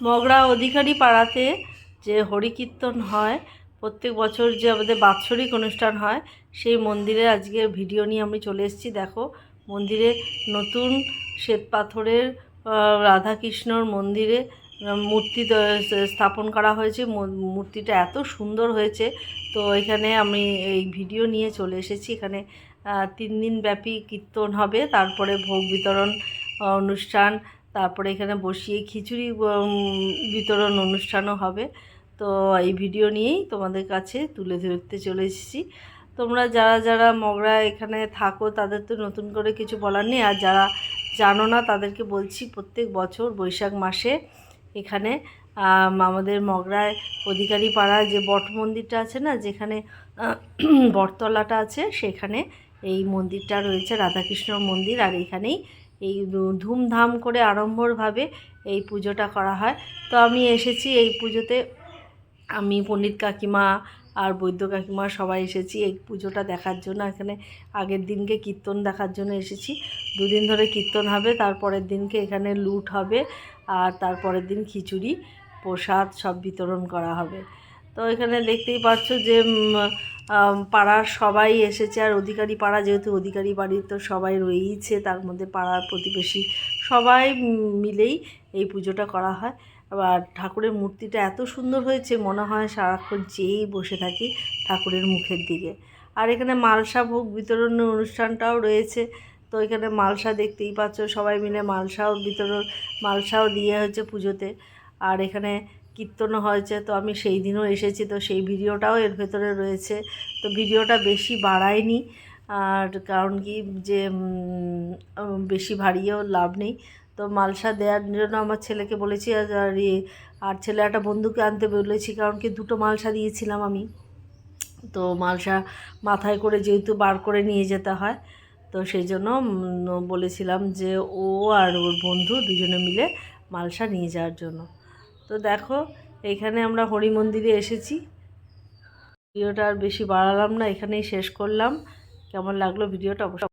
মগরা অধিকারী পাড়াতে যে হরিকীর্তন হয় প্রত্যেক বছর যে আমাদের বাৎসরিক অনুষ্ঠান হয় সেই মন্দিরে আজকে ভিডিও নিয়ে আমি চলে এসেছি। দেখো মন্দিরে নতুন শ্বেত পাথরের আহ, রাধাকৃষ্ণর মন্দিরে মূর্তি স্থাপন করা হয়েছে। মূর্তিটা এত সুন্দর হয়েছে। তো এখানে আমি এই ভিডিও নিয়ে চলে এসেছি। এখানে তিন দিন ব্যাপী কীর্তন হবে। তারপরে ভোগ বিতরণ অনুষ্ঠান তারপরে এখানে বসিয়ে খিচুড়ি বিতরণ অনুষ্ঠানও হবে। তো এই ভিডিও নিয়েই তোমাদের কাছে তুলে ধরতে চলে এসেছি। তোমরা যারা যারা মগরা এখানে থাকো, তাদের তো নতুন করে কিছু বলার নেই। আর যারা জানো না, তাদেরকে বলছি প্রত্যেক বছর বৈশাখ মাসে এখানে আমাদের মগরায় অধিকারী পাড়ায় যে বট মন্দিরটা আছে না, যেখানে বটতলাটা আছে, সেখানে এই মন্দিরটা রয়েছে রাধাকৃষ্ণ মন্দির। আর এখানেই এই ধুমধাম করে আড়ম্বরভাবে এই পুজোটা করা হয়। তো আমি এসেছি এই পুজোতে। আমি পণ্ডিত কাকিমা আর বৈদ্য কাকিমা সবাই এসেছি এই পুজোটা দেখার জন্য। এখানে আগের দিনকে কীর্তন দেখার জন্য এসেছি। দুদিন ধরে কীর্তন হবে, তারপরের দিনকে এখানে লুট হবে আর তারপরের দিন খিচুড়ি, প্রসাদ সব বিতরণ করা হবে। তো এখানে দেখতেই পাচ্ছ যে পাড়ার সবাই এসেছে আর অধিকারী পাড়া যেহেতু অধিকারী বাড়ির তো সবাই রয়েইছে, তার মধ্যে পাড়ার প্রতিবেশী সবাই মিলেই এই পুজোটা করা হয়। আবার ঠাকুরের মূর্তিটা এত সুন্দর হয়েছে, মনে হয় সারাক্ষণ চেয়েই বসে থাকি ঠাকুরের মুখের দিকে। আর এখানে মালসা ভোগ বিতরণের অনুষ্ঠানটাও রয়েছে। তো এখানে মালসা দেখতেই পাচ্ছ, সবাই মিলে মালসাও বিতরণ, মালসাও দিয়ে হচ্ছে পুজোতে। আর এখানে কীর্তনও হয়েছে, তো আমি সেই দিনও এসেছি, তো সেই ভিডিওটাও এর ভেতরে রয়েছে। তো ভিডিওটা বেশি বাড়ায়নি আর কারণ কি যে বেশি ভারিয়েও লাভ নেই। তো মালসা দেওয়ার জন্য আমার ছেলেকে বলেছি, আর আর ইয়ে আর ছেলে একটা বন্ধুকে আনতে বলেছি, কারণ কি দুটো মালসা দিয়েছিলাম আমি। তো মালসা মাথায় করে যেহেতু বার করে নিয়ে যেতে হয়, তো সেই জন্য বলেছিলাম যে ও আর ওর বন্ধু দুজনে মিলে মালসা নিয়ে যাওয়ার জন্য। তো দেখো এইখানে আমরা হরি মন্দিরে এসেছি। ভিডিওটা আর বেশি বাড়ালাম না, এখানেই শেষ করলাম। কেমন লাগল ভিডিওটা অবশ্যই